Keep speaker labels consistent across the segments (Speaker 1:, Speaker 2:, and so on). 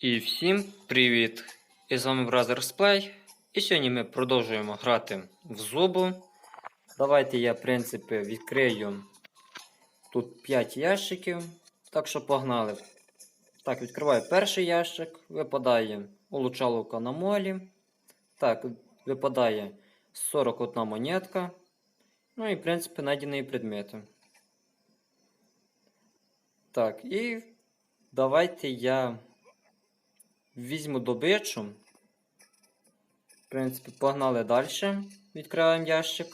Speaker 1: І всім привіт! І з вами Brothers Play. І сьогодні ми продовжуємо грати в зубу. Давайте я, в принципі, відкрию тут 5 ящиків. Так що погнали. Так, відкриваю перший ящик. Випадає улучаловка на молі. Так, випадає 41 монетка. Ну і, в принципі, знайдені предмети. Так, і давайте я візьму добичу. В принципі, погнали далі. Відкриваємо ящик.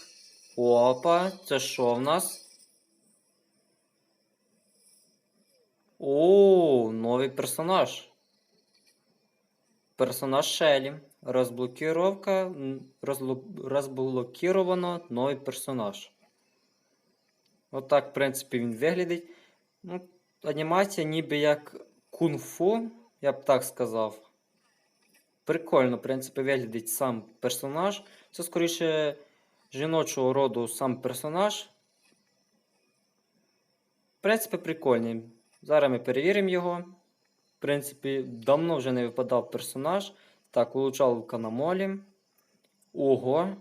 Speaker 1: Опа, це що в нас? О, новий персонаж. Персонаж Шелі. Розблокіровка. м, Розблокіровано новий персонаж. Отак, в принципі, він виглядить. Ну, анімація ніби як кунг-фу, я б так сказав. Прикольно, в принципі, виглядить сам персонаж. Це скоріше жіночого роду сам персонаж. В принципі, прикольний. Зараз ми перевіримо його. В принципі, давно вже не випадав персонаж. Так, улучалка на молі. Ого.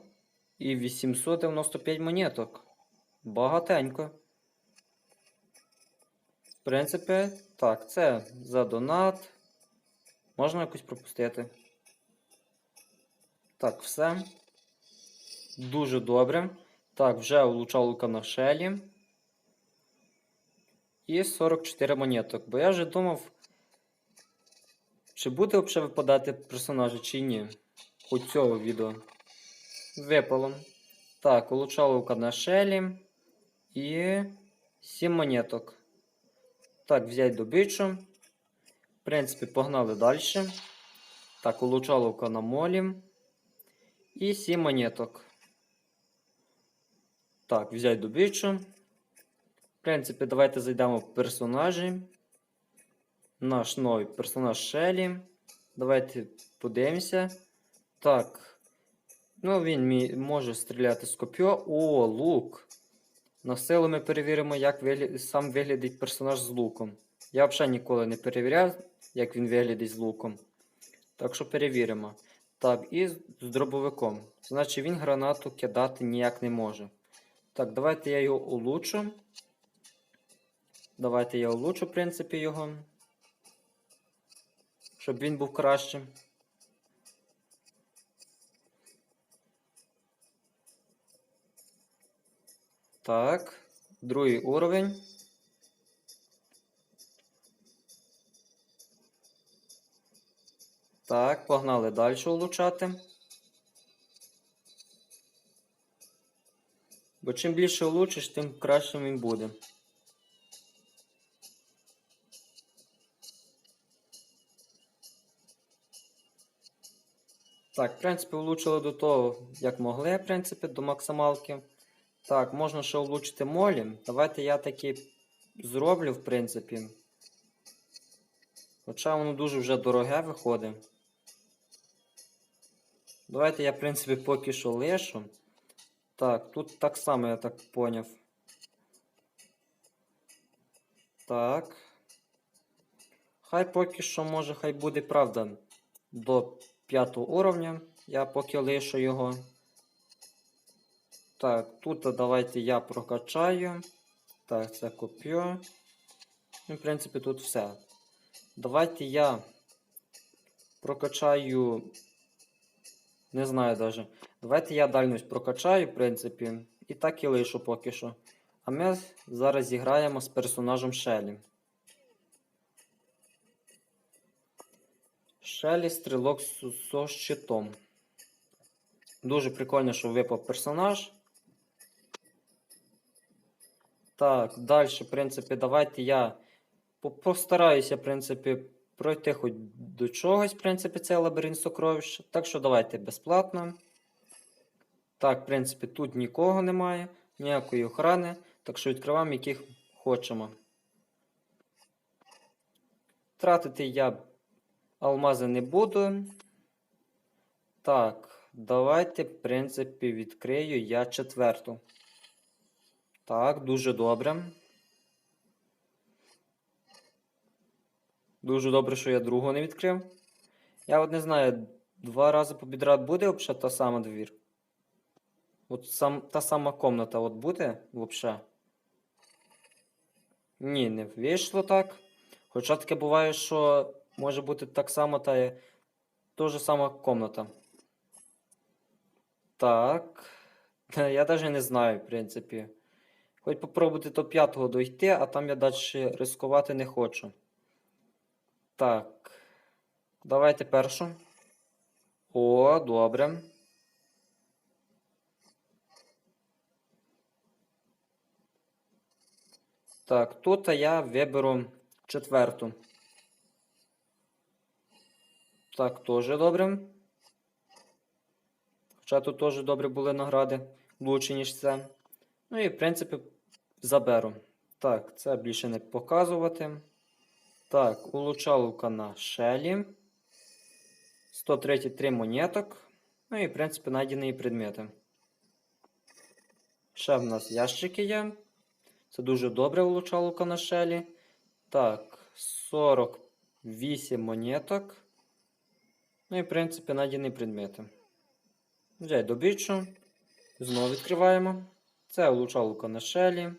Speaker 1: І 895 монеток. Багатенько. В принципі, так, це за донат. Можна якось пропустити. Так, все. Дуже добре. Так, вже улучшав на шелі. І 44 монеток. Бо я вже думав, чи буде взагалі випадати персонажі, чи ні. У цього відео. Випало. Так, улучшаловка на шелі. І 7 монеток. Так, взять добичу. В принципі, погнали далі. Так, улучаловка на молі. І 7 монеток. Так, взять добичу. В принципі, давайте зайдемо в персонажі. Наш новий персонаж Шелі. Давайте подивимося. Так. Ну, він може стріляти з копьо. О, лук. На силу ми перевіримо, як вигля... сам виглядить персонаж з луком. Я взагалі ніколи не перевіряв, як він виглядить з луком. Так що перевіримо. Так, і з дробовиком. Значить, він гранату кидати ніяк не може. Так, давайте я його улучшу. Давайте я улучшу, в принципі, його. Щоб він був кращим. Так, другий уровень. Так, погнали далі улучшати. Бо чим більше улучшиш, тим кращим він буде. Так, в принципі, улучшили до того, як могли, в принципі, до максималки. Так, можна ще влучити молі. Давайте я таки зроблю, в принципі. Хоча воно дуже вже дороге виходить. Давайте я, в принципі, поки що лишу. Так, тут так само я так поняв. Так. Хай поки що, може, хай буде правда. До п'ятого уровня. Я поки лишу його. Так, тут давайте я прокачаю. Так, це коп'ю. Ну, в принципі, тут все. Давайте я прокачаю. Не знаю даже. Давайте я дальність прокачаю, в принципі. І так і лишу поки що. А ми зараз зіграємо з персонажем Шелі. Шелі стрілок со щитом. Дуже прикольно, що випав персонаж. Так, далі, в принципі, давайте я постараюся, в принципі, пройти хоч до чогось, в принципі, цей лабіринт сокровищ. Так що давайте безплатно. Так, в принципі, тут нікого немає, ніякої охорони. Так що відкриваємо, яких хочемо. Тратити я алмази не буду. Так, давайте, в принципі, відкрию я четверту. Так, дуже добре. Дуже добре, що я другу не відкрив. Я от не знаю, два рази побідряд буде взагалі та сама двір. От сам, та сама комната от буде взагалі. Ні, не вийшло так. Хоча таке буває, що може бути так само та та сама комната. Так. Я навіть не знаю, в принципі. Хоч попробувати до п'ятого дойти, а там я далі ризикувати не хочу. Так. Давайте першу. О, добре. Так, тут я виберу четверту. Так, теж добре. Хоча тут теж добре були награди, лучше, ніж це. Ну і, в принципі, заберу. Так, це більше не показувати. Так, улучшалка на шелі. 133 монеток. Ну і, в принципі, знайдені предмети. Ще в нас ящики є. Це дуже добре улучшалка на шелі. Так, 48 монеток. Ну і, в принципі, знайдені предмети. Взяй добічу. Знову відкриваємо. Це улучшалка на шелі.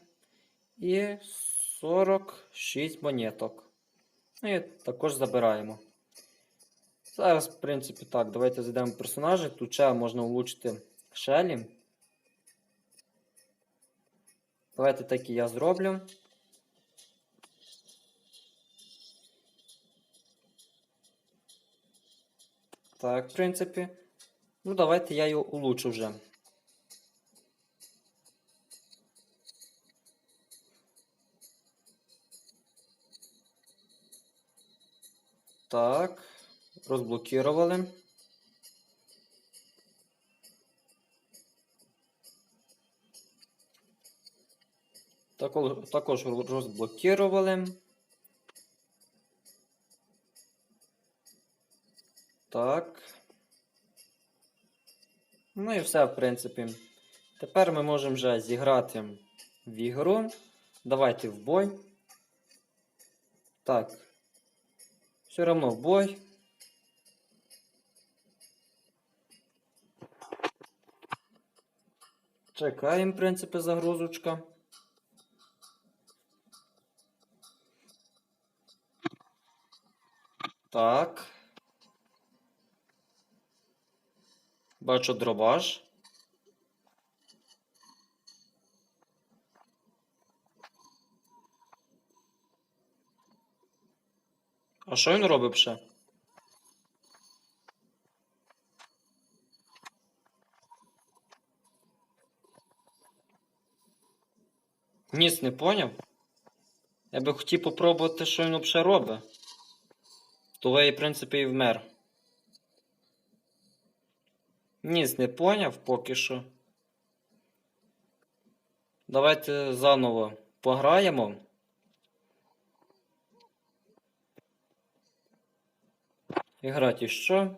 Speaker 1: І 46 монеток. І також забираємо. Зараз, в принципі, так, давайте зайдемо в персонажі. Тут ще можна влучити шелі. Давайте так і я зроблю. Так, в принципі. Ну, давайте я його улучшу вже. Так, розблокували. Також, розблокували. Так. Ну і все, в принципі. Тепер ми можемо вже зіграти в ігру. Давайте в бой. Так. Все равно в бой. Чекаємо, в принципі, загрузочка. Так. Бачу дробаш. А що він робить ще? Ніс не поняв. Я би хотів попробувати, що він взагалі робить. Того я, в принципі, і вмер. Ніс не поняв поки що. Давайте заново пограємо. Іграти що?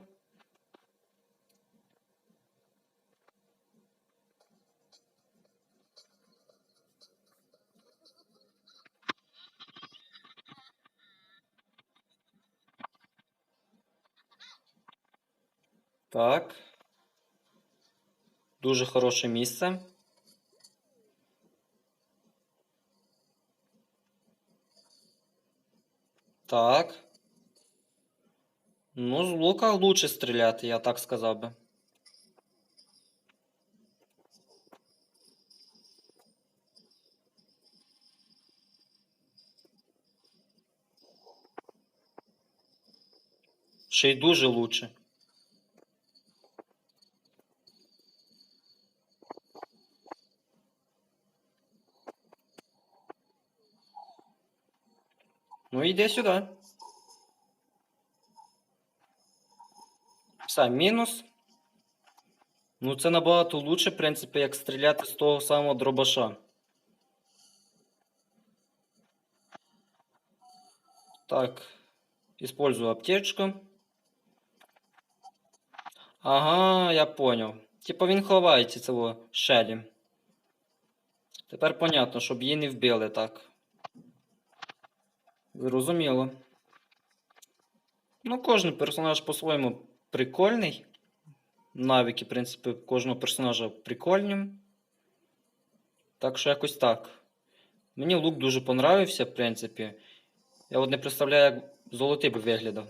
Speaker 1: Так. Дуже хороше місце. Так. Ну, з лука лучше стріляти, я так сказав би. Ще й дуже лучше. Ну, йди сюди. Все, мінус. Ну, це набагато лучше, в принципі, як стріляти з того самого дробаша. Так. Использую аптечку. Ага, я понял. Типа він ховається цього шелі. Тепер понятно, щоб її не вбили так. Зрозуміло. Ну, кожен персонаж по-своєму прикольний. Навики, в принципі, кожного персонажа прикольні. Так що якось так. Мені лук дуже понравився, в принципі. Я от не представляю, як золотий би виглядав.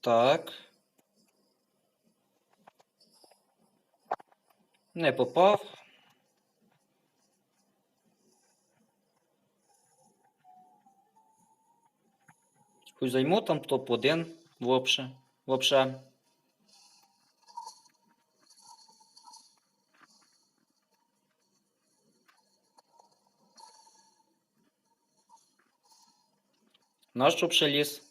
Speaker 1: Так. Не попав. Хуй займу там топ-1 вообще. Вообще. Наш вообще ліс.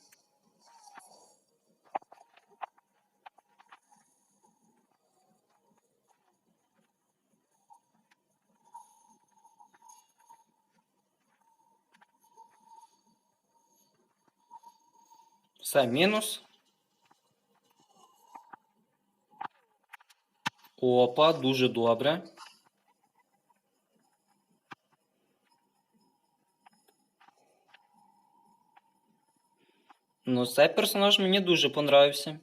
Speaker 1: Все, мінус. Опа, дуже добре. Ну, цей персонаж мені дуже понравився.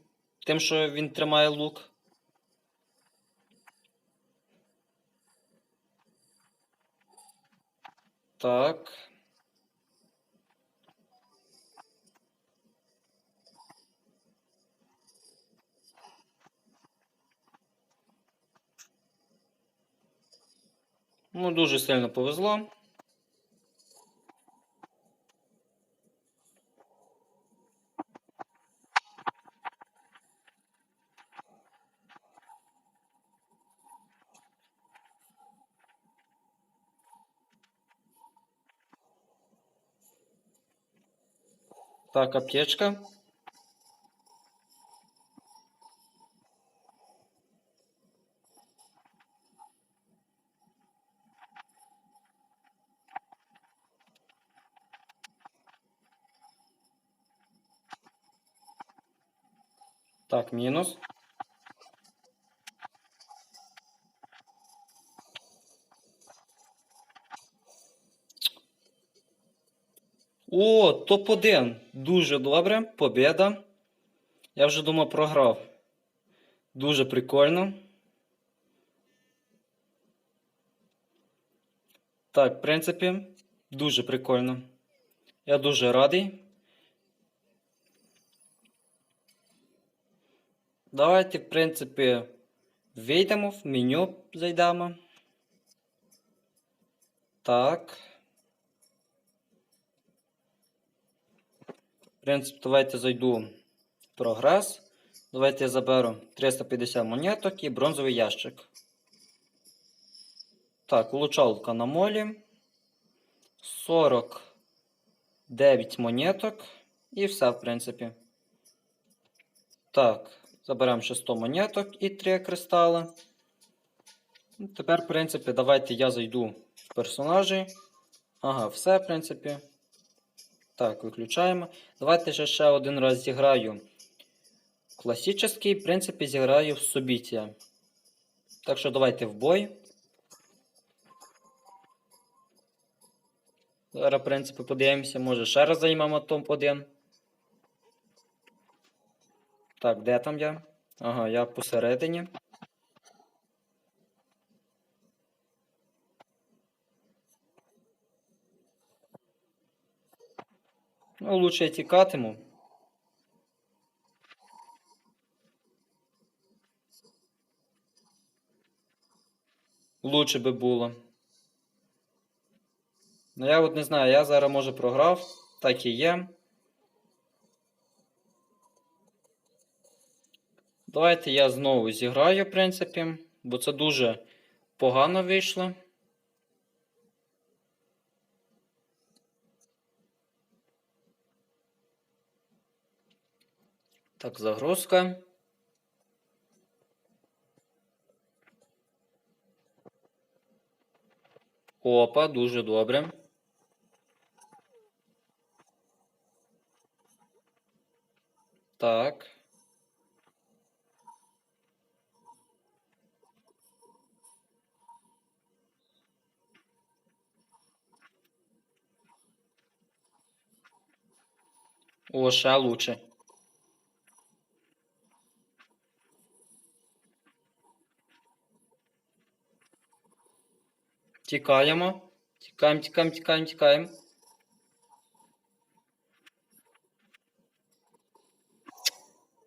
Speaker 1: Тим, що він тримає лук. Так. Ну, дуже сильно повезло. Так, аптечка. Мінус. О, топ-1. Дуже добре. Побєда. Я вже думав програв. Дуже прикольно. Так, в принципі, дуже прикольно. Я дуже радий. Давайте, в принципі, вийдемо в меню, зайдемо. Так. В принципі, давайте зайду в прогрес. Давайте я заберу 350 монеток і бронзовий ящик. Так, улучшалка на молі. 49 монеток. І все, в принципі. Так, заберемо ще 100 монеток і 3 кристали. Ну, Тепер, в принципі, давайте я зайду в персонажі. Ага, все, в принципі. Так, виключаємо. Давайте ще, ще один раз зіграю. Класичний, в принципі, зіграю в Собітія. Так що давайте в бой. Зараз, в принципі, подивимося, може ще раз займемо топ-1. Так, де там я? Ага, я посередині. Ну, лучше я тікатиму. Лучше би було. Ну, я от не знаю, я зараз може програв, так і є. Давайте я знову зіграю, в принципі, бо це дуже погано вийшло. Так, загрузка. Опа, дуже добре. Так. Ще лучше. Тікаємо. Тікаємо, тікаємо, тікаємо, тікаємо.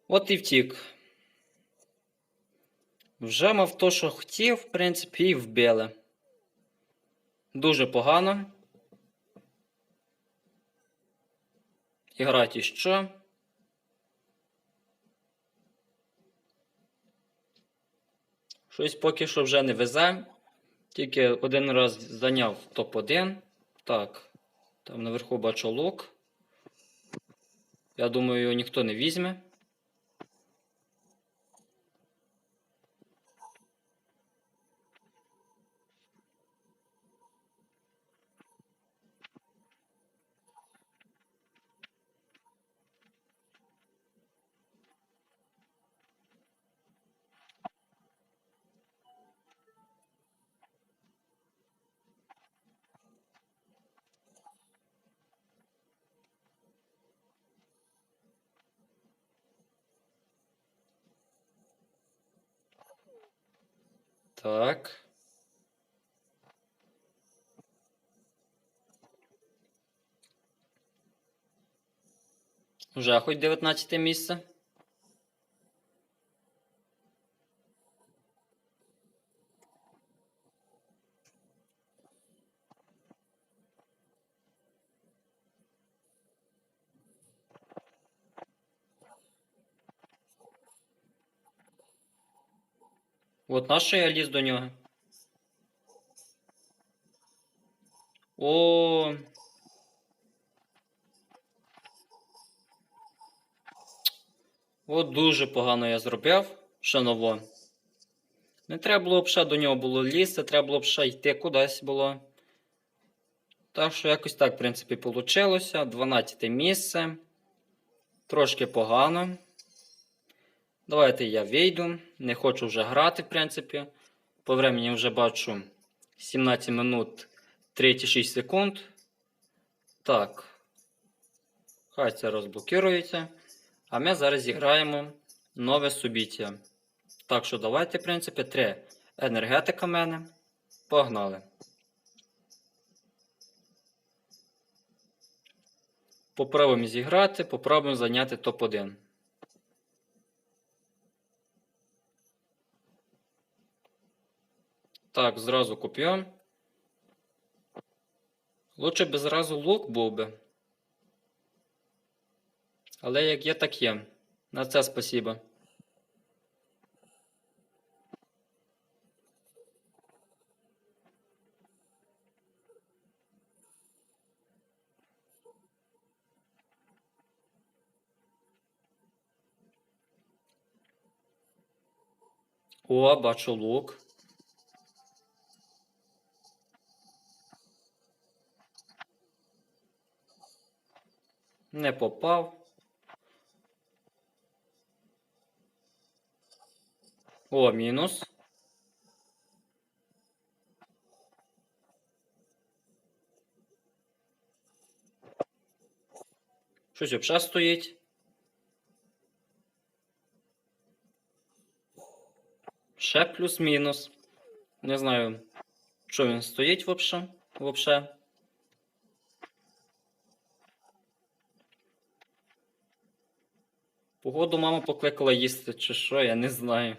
Speaker 1: От і втік. Вже мав то, що хотів, в принципі, і вбили. Дуже погано. І грати що? Щось поки що вже не везе. Тільки один раз зайняв топ-1. Так. Там наверху бачу лук. Я думаю, його ніхто не візьме. Так. Вже хоч 19 місце. От на що я ліз до нього. О. От дуже погано я зробив, шаново. Не треба було б ще до нього було лізти, треба було б ще йти кудись було. Так що якось так, в принципі, вийшло. 12 місце. Трошки погано. Давайте я вийду. Не хочу вже грати, в принципі. По времені вже бачу 17 минут 36 секунд. Так. Хай це розблокирується. А ми зараз зіграємо нове субіття. Так що давайте, в принципі, три енергетика в мене. Погнали. Попробуємо зіграти, попробуємо зайняти топ-1. Так, зразу куп'ємо. Лучше би зразу лук був би. Але як є, так є. На це спасибо. О, бачу лук. Не попав. О, мінус. Щось взагалі стоїть. Ще плюс-мінус. Не знаю, що він стоїть взагалі. Вообще. Погоду мама покликала їсти, чи що, я не знаю.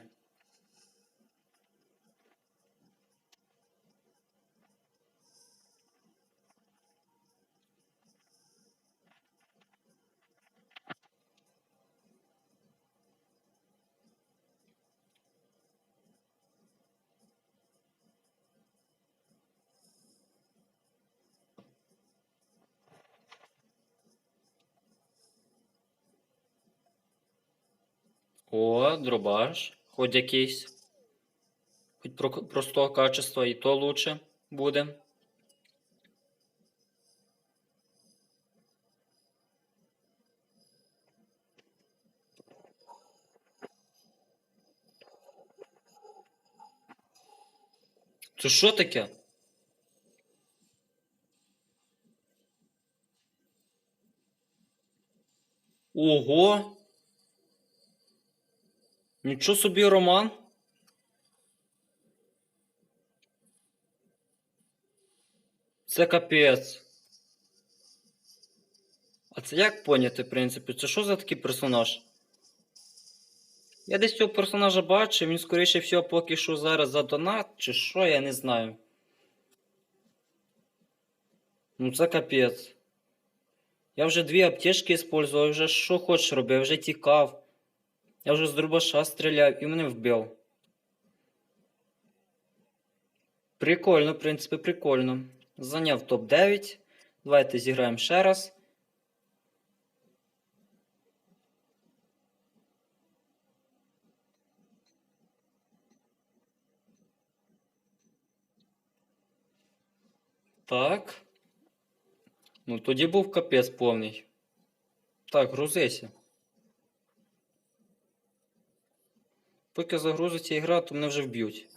Speaker 1: О, дробаш. Хоч якийсь. Хоч про простого качества і то лучше буде. Це що таке? Ого! Нічого собі, Роман. Це капець. А це як поняти, в принципі? Це що за такий персонаж? Я десь цього персонажа бачив, він скоріше всього поки що зараз за донат, чи що, я не знаю. Ну це капець. Я вже дві аптечки использував, вже що хочеш робив, я вже тікав. Я вже з дробаша стріляв і мене вбив. Прикольно, в принципі, прикольно. Зайняв топ-9. Давайте зіграємо ще раз. Так. Ну тоді був капець повний. Так, грузися. Поки загрузиться ігра, то мене вже вб'ють.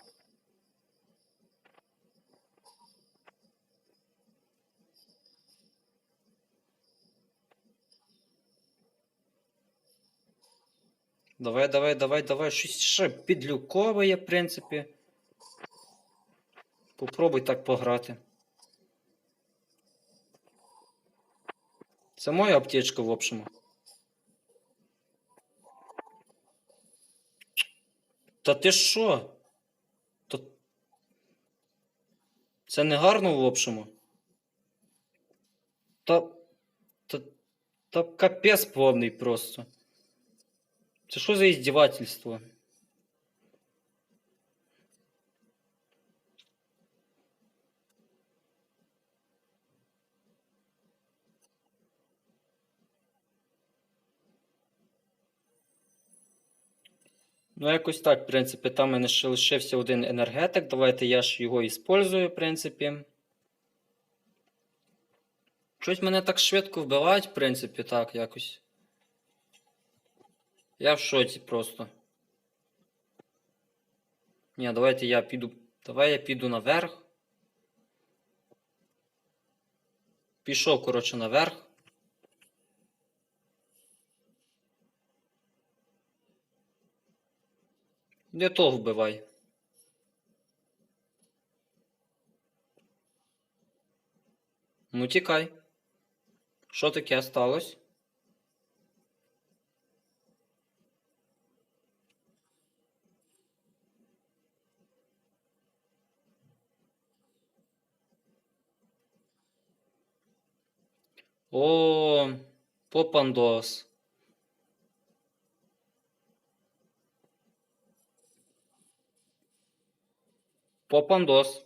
Speaker 1: Давай, давай, давай, давай. Щось ще підлюковує, в принципі. Попробуй так пограти. Це моя аптечка, в общем. Та ти що? То... Це не гарно, в общому. Та... Та... Та капець повний просто. Це що за іздівательство? Ну, якось так, в принципі, там у мене лишився один енергетик. Давайте я ж його іспользую, в принципі. Щось мене так швидко вбивають, в принципі, так, якось. Я в шоці просто. Ні, давайте я піду. Давай я піду наверх. Пішов, коротше, наверх. Де того вбивай. Ну, тікай. Що таке сталося? О, попандос. Попандос.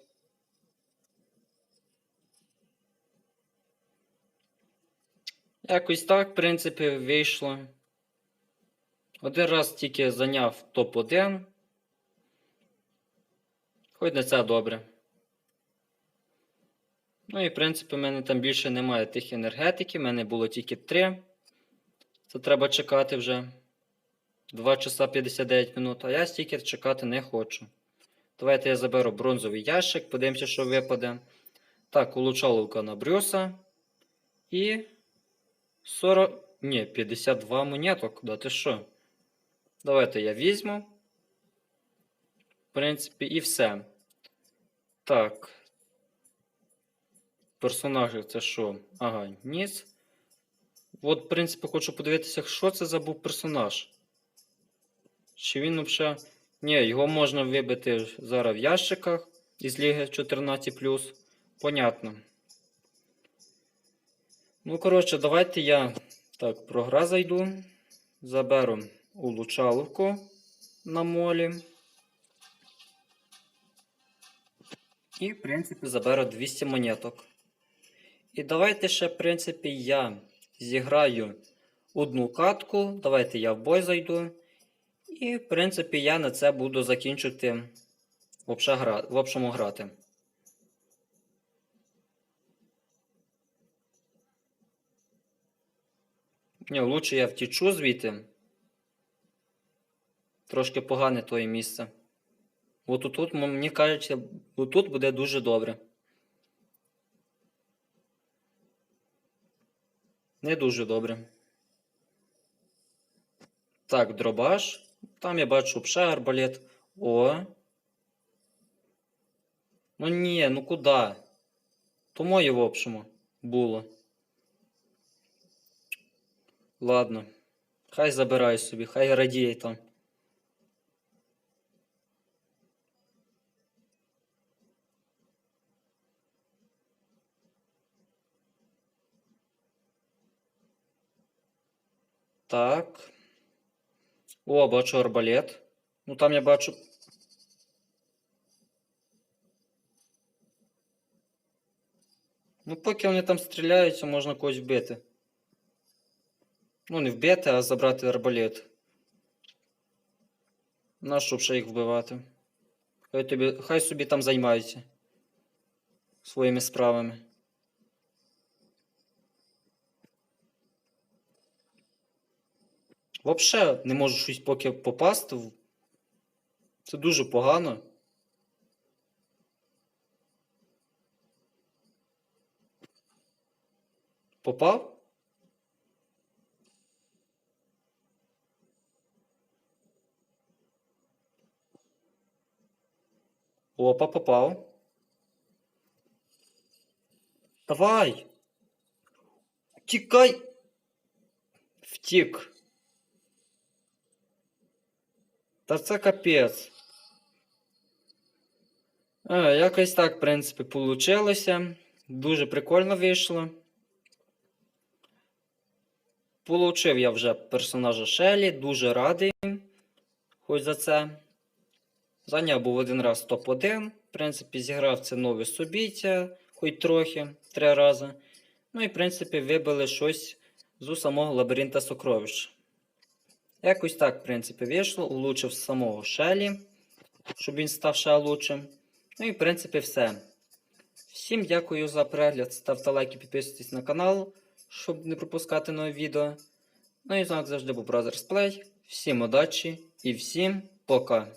Speaker 1: Якось так, в принципі, вийшло. Один раз тільки зайняв топ-1. Хоч не це добре. Ну і, в принципі, в мене там більше немає тих енергетиків, в мене було тільки 3. Це треба чекати вже 2 часа 59 минут, а я стільки чекати не хочу. Давайте я заберу бронзовий ящик, подивимося, що випаде. Так, улучшаловка на Брюса. І 40. Ні, 52 монеток. Да ти що? Давайте я візьму. В принципі, і все. Так. Персонажі це що? Ага, ніс. От, в принципі, хочу подивитися, що це за був персонаж. Чи він взагалі. Ні, його можна вибити зараз в ящиках із Ліги 14. Понятно. Ну, коротше, давайте я так, про гра зайду. Заберу улучаловку на молі. І, в принципі, заберу 200 монеток. І давайте ще, в принципі, я зіграю одну катку. Давайте я в бой зайду. І, в принципі, я на це буду закінчити в общому грати. Ні, лучше я втічу звідти. Трошки погане твоє місце. От тут, мені кажеться, тут буде дуже добре. Не дуже добре. Так, дробаш. Там я бачу ще арбалет. О. Ну ні, ну куди? То моє, в общем, було. Ладно. Хай забирай собі, хай радіє там. Так. О, бачу арбалет. Ну там я бачу. Ну, поки вони там стріляються, можна когось вбити. Ну, не вбити, а забрати арбалет. Нащо ще їх вбивати? Хай, тобі, хай собі там займаються своїми справами. Вообще не можу щось поки попасти. Це дуже погано. Попав? Опа, попав. Давай. Тікай. Втік. Та це капець. Е, якось так, в принципі, получилося. Дуже прикольно вийшло. Получив я вже персонажа Шелі, дуже радий. Хоч за це. Зайняв був один раз топ-1. В принципі, зіграв це нове собіття, хоч трохи, три рази. Ну і, в принципі, вибили щось з самого лабіринта сокровищ. Якось так, в принципі, вийшло, улучшив самого Шелі, щоб він став ще лучшим. Ну і, в принципі, все. Всім дякую за перегляд. Ставте лайки, підписуйтесь на канал, щоб не пропускати нові відео. Ну і з завжди був Brothers Play. Всім удачі і всім пока!